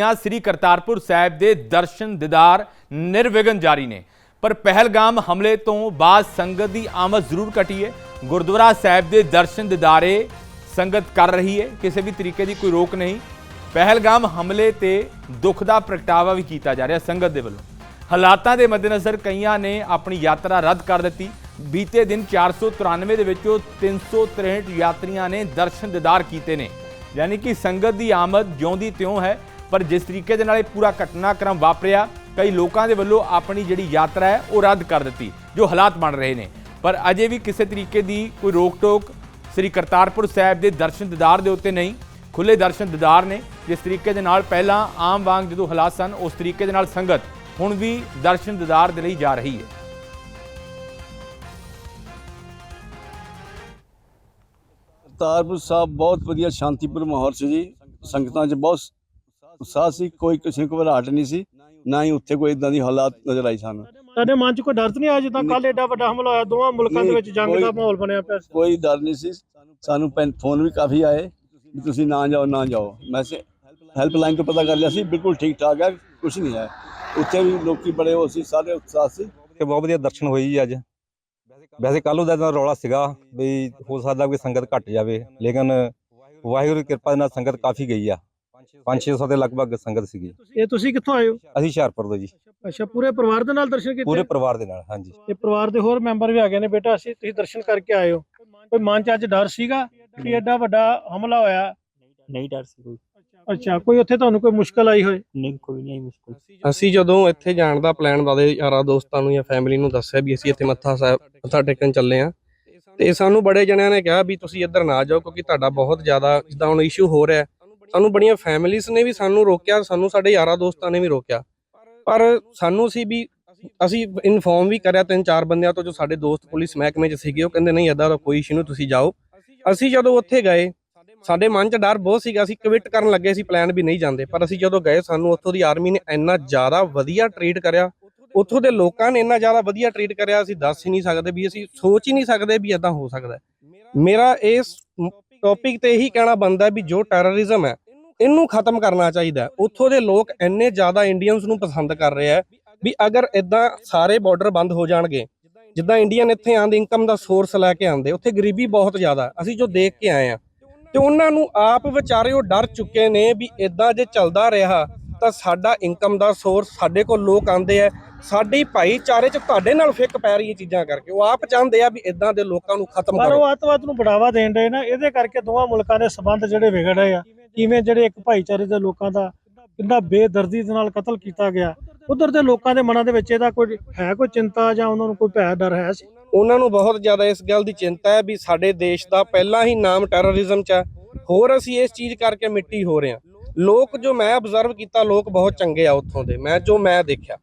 ਜਾਂ ਸ੍ਰੀ ਕਰਤਾਰਪੁਰ ਸਾਹਿਬ ਦੇ ਦਰਸ਼ਨ ਦਿਦਾਰ ਨਿਰਵਿਘਨ ਜਾਰੀ ਨੇ। ਪਰ ਪਹਿਲਗਾਮ ਹਮਲੇ ਤੋਂ ਬਾਅਦ ਸੰਗਤ ਦੀ ਆਮਦ ਜ਼ਰੂਰ ਘਟੀ ਹੈ। ਗੁਰਦੁਆਰਾ ਸਾਹਿਬ ਦੇ ਦਰਸ਼ਨ ਦਿਦਾਰੇ ਸੰਗਤ ਕਰ ਰਹੀ ਹੈ। ਕਿਸੇ ਵੀ ਤਰੀਕੇ ਦੀ ਕੋਈ ਰੋਕ ਨਹੀਂ। ਪਹਿਲਗਾਮ ਹਮਲੇ ਤੇ ਦੁੱਖ ਦਾ ਪ੍ਰਗਟਾਵਾ ਵੀ ਕੀਤਾ ਜਾ ਰਿਹਾ ਸੰਗਤ ਦੇ ਵੱਲੋਂ। ਹਾਲਾਤਾਂ ਦੇ ਮੱਦੇਨਜ਼ਰ ਕਈਆਂ ਨੇ ਆਪਣੀ ਯਾਤਰਾ ਰੱਦ ਕਰ ਦਿੱਤੀ। ਬੀਤੇ ਦਿਨ 493 ਦੇ ਵਿੱਚੋਂ 363 ਯਾਤਰੀਆਂ ਨੇ ਦਰਸ਼ਨ ਦਿਦਾਰ ਕੀਤੇ ਨੇ। ਯਾਨੀ ਕਿ ਸੰਗਤ ਦੀ ਆਮਦ ਜਿਉਂਦੀ ਤਿਉਂ ਹੈ। ਪਰ ਜਿਸ ਤਰੀਕੇ ਦੇ ਨਾਲ ਇਹ ਪੂਰਾ ਘਟਨਾਕ੍ਰਮ ਵਾਪਰਿਆ, ਕਈ ਲੋਕਾਂ ਦੇ ਵੱਲੋਂ ਆਪਣੀ ਜਿਹੜੀ ਯਾਤਰਾ ਹੈ, ਉਹ ਰੱਦ ਕਰ ਦਿੱਤੀ, ਜੋ ਹਾਲਾਤ ਬਣ ਰਹੇ ਨੇ। ਪਰ ਅਜੇ ਵੀ ਕਿਸੇ ਤਰੀਕੇ ਦੀ ਕੋਈ ਰੋਕ ਟੋਕ ਸ੍ਰੀ ਕਰਤਾਰਪੁਰ ਸਾਹਿਬ ਦੇ ਦਰਸ਼ਨ ਦਿਦਾਰ ਦੇ ਉੱਤੇ ਨਹੀਂ ਖੁੱਲੇ ਦਰਸ਼ਨ ਦਿਦਾਰ ਨੇ। ਜਿਸ ਤਰੀਕੇ ਦੇ ਨਾਲ ਪਹਿਲਾਂ ਆਮ ਵਾਂਗ ਜਦੋਂ ਹਾਲਾਤ ਸਨ, ਉਸ ਤਰੀਕੇ ਦੇ ਨਾਲ ਸੰਗਤ ਹੁਣ ਵੀ ਦਰਸ਼ਨ ਦਿਦਾਰ ਦੇ ਲਈ ਜਾ ਰਹੀ ਹੈ। ਕਰਤਾਰਪੁਰ ਸਾਹਿਬ ਬਹੁਤ ਵਧੀਆ ਸ਼ਾਂਤੀਪੂਰ ਮਾਹੌਲ ਸੀ ਜੀ। ਸੰਗਤਾਂ 'ਚ ਬਹੁਤ ਉਤਸ਼ਾਹ ਸੀ ਕੋਈ ਕਿਸੇ ਕੋਲ ਘਬਰਾਹਟ ਨਹੀਂ ਸੀ ਨਾ ਹੀ ਉੱਥੇ। ਕੋਈ ਇਦਾਂ ਦੀ ਹਾਲਾਤ ਨਜ਼ਰ ਆਈ ਸਾਨੂੰ। ਤੁਹਾਡੇ ਮਨ 'ਚ ਕੋਈ ਡਰ ਤਾਂ ਨਹੀਂ ਆਇਆ ਜਿੱਦਾਂ ਕੱਲ ਐਡਾ ਵੱਡਾ ਹਮਲਾ ਹੋਇਆ ਦੋਵਾਂ ਮੁਲਕਾਂ ਦੇ ਵਿੱਚ ਜੰਗ ਦਾ ਕੋਈ- ਮਾਹੌਲ ਬਣਿਆ ਪਿਆ ਸੀ? ਕੋਈ ਡਰ ਨਹੀਂ ਸੀ। ਸਾਨੂੰ ਫੋਨ ਵੀ ਕਾਫੀ ਆਏ ਵੀ ਤੁਸੀਂ ਨਾ ਜਾਓ ਨਾ ਜਾਓ। ਮੈਸੇ ਹੈਲਪਲਾਈਨ ਤੋਂ ਪਤਾ ਕਰ ਲਿਆ ਸੀ ਬਿਲਕੁਲ ਠੀਕ ਠਾਕ ਹੈ ਕੁਝ ਨਹੀਂ ਹੈ। ਉੱਥੇ ਵੀ ਲੋਕੀ ਬੜੇ ਹੋ ਸੀ ਸਾਰੇ ਉਤਸ਼ਾਹ ਸੀ। ਕਿ ਬਹੁਤ ਵਧੀਆ ਦਰਸ਼ਨ ਹੋਏ ਜੀ ਅੱਜ। ਵੈਸੇ ਕੱਲ੍ਹ ਉਹਦਾ ਤਾਂ ਰੌਲਾ ਸੀਗਾ ਵੀ ਹੋ ਸਕਦਾ ਕਿ ਸੰਗਤ ਘਟ ਜਾਵੇ ਲੇਕਿਨ ਵਾਹਿਗੁਰੂ ਦੀ ਕਿਰਪਾ ਦੇ ਨਾਲ ਸੰਗਤ ਕਾਫੀ ਗਈ ਆ। 5-600 ਦੇ ਲਗਭਗ ਸੰਗਤ ਸੀਗੀ। ਇਹ ਤੁਸੀਂ ਕਿੱਥੋਂ ਆਏ ਹੋ? ਅਸੀਂ ਹੁਸ਼ਿਆਰਪੁਰ ਤੋਂ ਜੀ। ਅੱਛਾ ਪੂਰੇ ਪਰਿਵਾਰ ਦੇ ਨਾਲ ਦਰਸ਼ਨ ਪੂਰੇ ਕੀਤੇ ਪਰਿਵਾਰ ਦੇ ਨਾਲ ਹਾਂਜੀ। ਇਹ ਪਰਿਵਾਰ ਦੇ ਹੋਰ ਮੈਂਬਰ ਵੀ ਆ ਗਏ ਨੇ ਬੇਟਾ ਅਸੀਂ ਤੁਸੀਂ ਦਰਸ਼ਨ ਕਰਕੇ ਆਏ ਹੋ। ਕੋਈ ਮਨ 'ਚ ਅੱਜ ਡਰ ਸੀਗਾ ਕਿ ਐਡਾ ਵੱਡਾ ਹਮਲਾ ਹੋਇਆ? ਨਹੀਂ ਡਰ ਸੀ ਕੋਈ। ਅੱਛਾ ਕੋਈ ਉੱਥੇ ਤੁਹਾਨੂੰ ਕੋਈ ਮੁਸ਼ਕਲ ਆਈ ਹੋਏ? ਨਹੀਂ ਕੋਈ ਨਹੀਂ ਆਈ ਮੁਸ਼ਕਲ। ਅਸੀਂ ਜਦੋਂ ਇੱਥੇ ਜਾਣ ਦਾ ਪਲਾਨ ਬਾਦੇ ਯਾਰਾਂ ਦੋਸਤਾਂ ਨੂੰ ਜਾਂ ਫੈਮਿਲੀ ਨੂੰ ਦੱਸਿਆ ਵੀ ਅਸੀਂ ਇੱਥੇ ਮੱਥਾ ਸਾਹਿਬ ਮੱਥਾ ਟੇਕਣ ਚੱਲੇ ਆ ਤੇ ਸਾਨੂੰ ਬੜੇ ਜਣਿਆਂ ਨੇ ਕਿਹਾ ਵੀ ਤੁਸੀਂ ਇੱਧਰ ਨਾ ਜਾਓ ਕਿਉਂਕਿ ਤੁਹਾਡਾ ਬਹੁਤ ਜ਼ਿਆਦਾ ਜਿੱਦਾਂ ਹੁਣ ਇਸ਼ੂ ਹੋ ਰਿਹਾ ਹੈ। ਸਾਨੂੰ ਬੜੀਆਂ ਫੈਮਿਲੀਆਂ ਨੇ ਵੀ ਸਾਨੂੰ ਰੋਕਿਆ, ਸਾਨੂੰ ਸਾਡੇ ਯਾਰਾਂ ਦੋਸਤਾਂ ਨੇ ਵੀ ਰੋਕਿਆ। ਪਰ ਸਾਨੂੰ ਸੀ ਵੀ ਅਸੀਂ ਇਨਫੋਰਮ ਵੀ ਕਰਿਆ ਤਿੰਨ ਚਾਰ ਬੰਦਿਆਂ ਤੋਂ ਜੋ ਸਾਡੇ ਦੋਸਤ ਪੁਲਿਸ ਮਹਿਕਮੇ 'ਚ ਸੀਗੇ, ਉਹ ਕਹਿੰਦੇ, ਨਹੀਂ, ਏਦਾਂ ਦਾ ਕੋਈ ਇਸ਼ੂ ਨਹੀਂ, ਤੁਸੀਂ ਜਾਓ। ਅਸੀਂ ਜਦੋਂ ਉੱਥੇ ਗਏ, ਸਾਡੇ ਮਨ 'ਚ ਡਰ ਬਹੁਤ ਸੀਗਾ, ਅਸੀਂ ਕਵਿਟ ਕਰਨ ਲੱਗੇ ਸੀ ਪਲਾਨ ਵੀ ਨਹੀਂ ਜਾਂਦੇ। ਪਰ ਅਸੀਂ ਜਦੋਂ ਗਏ, ਸਾਨੂੰ ਉੱਥੋਂ ਦੀ ਆਰਮੀ ਨੇ ਇੰਨਾ ਜ਼ਿਆਦਾ ਵਧੀਆ ਟਰੀਟ ਕਰਿਆ। ਉੱਥੋਂ ਦੇ ਲੋਕਾਂ ਨੇ ਇੰਨਾ ਜ਼ਿਆਦਾ ਵਧੀਆ ਟਰੀਟ ਕਰਿਆ, ਅਸੀਂ ਦੱਸ ਹੀ ਨਹੀਂ ਸਕਦੇ ਵੀ ਅਸੀਂ ਸੋਚ ਹੀ ਨਹੀਂ ਸਕਦੇ ਵੀ ਇਦਾਂ ਹੋ ਸਕਦਾ। ਮੇਰਾ ਇਸ ਟੌਪਿਕ ਤੇ ਇਹੀ ਕਹਿਣਾ ਬੰਦਾ ਵੀ ਜੋ ਟੈਰਰਿਜ਼ਮ ਹੈ ਇਹਨੂੰ ਖਤਮ ਕਰਨਾ ਚਾਹੀਦਾ। ਉੱਥੋਂ ਦੇ ਲੋਕ ਇੰਨੇ ਜ਼ਿਆਦਾ ਇੰਡੀਅਨਸ ਨੂੰ ਪਸੰਦ ਕਰ ਰਹੇ ਆ ਵੀ ਅਗਰ ਇਦਾਂ ਸਾਰੇ ਬਾਰਡਰ ਬੰਦ ਹੋ ਜਾਣਗੇ ਜਿੱਦਾਂ ਇੰਡੀਅਨ ਇੱਥੇ ਆਂਦੇ ਇਨਕਮ ਦਾ ਸੋਰਸ ਲੈ ਕੇ ਆਂਦੇ ਉੱਥੇ ਗਰੀਬੀ ਬਹੁਤ ਜ਼ਿਆਦਾ ਅਸੀਂ ਜੋ ਦੇਖ ਕੇ ਆਏ ਆ ਤੇ ਉਹਨਾਂ ਨੂੰ ਆਪ ਵਿਚਾਰੇ ਉਹ ਡਰ ਚੁੱਕੇ ਨੇ ਵੀ ਇਦਾਂ ਜੇ ਚੱਲਦਾ ਰਿਹਾ ਤਾਂ ਸਾਡਾ ਇਨਕਮ ਦਾ ਸੋਰਸ ਸਾਡੇ ਕੋਲ ਲੋਕ ਆਂਦੇ ਆ ਸਾਡੀ ਭਾਈਚਾਰੇ 'ਚ ਤੁਹਾਡੇ ਨਾਲ ਫਿੱਕ ਪੈ ਰਹੀ ਹੈ ਚੀਜ਼ਾਂ ਕਰਕੇ। ਉਹ ਆਪ ਚਾਹੁੰਦੇ ਆ ਵੀ ਇਦਾਂ ਦੇ ਲੋਕਾਂ ਨੂੰ ਖਤਮ ਪਰ ਕਰੋ। ਉਹ ਅੱਤਵਾਦ ਨੂੰ ਬੜਾਵਾ ਦੇਣ ਰਹੇ ਨਾ ਇਹਦੇ ਕਰਕੇ ਦੋਵਾਂ ਮੁਲਕਾਂ ਦੇ ਸਬੰਧ ਜਿਹੜੇ ਵਿਗੜ ਰਹੇ ਆ। ਕਿਵੇਂ ਜਿਹੜੇ ਇੱਕ ਭਾਈਚਾਰੇ ਦੇ ਲੋਕਾਂ ਦਾ ਕਿੰਨਾ ਬੇਦਰਦੀ ਦੇ ਨਾਲ ਕਤਲ ਕੀਤਾ ਗਿਆ। ਉਧਰ ਦੇ ਲੋਕਾਂ ਦੇ ਮਨਾਂ ਦੇ ਵਿੱਚ ਇਹਦਾ ਕੋਈ ਹੈ ਕੋਈ ਚਿੰਤਾ ਜਾਂ ਉਹਨਾਂ ਨੂੰ ਕੋਈ ਭੈ ਡਰ ਹੈ ਸੀ? ਉਹਨਾਂ ਨੂੰ ਬਹੁਤ ਜ਼ਿਆਦਾ ਇਸ ਗੱਲ ਦੀ ਚਿੰਤਾ ਹੈ ਵੀ ਸਾਡੇ ਦੇਸ਼ ਦਾ ਪਹਿਲਾਂ ਹੀ ਨਾਮ ਟੈਰਰਿਜ਼ਮ 'ਚ ਹੈ। ਹੋਰ ਅਸੀਂ ਇਸ ਚੀਜ਼ ਕਰਕੇ ਮਿੱਟੀ ਹੋ ਰਹੇ ਹਾਂ। ਲੋਕ ਜੋ ਮੈਂ ਅਬਜ਼ਰਵ ਕੀਤਾ, ਲੋਕ ਬਹੁਤ ਚੰਗੇ ਆ ਉੱਥੋਂ ਦੇ। ਮੈਂ ਜੋ ਮੈਂ ਦੇਖਿਆ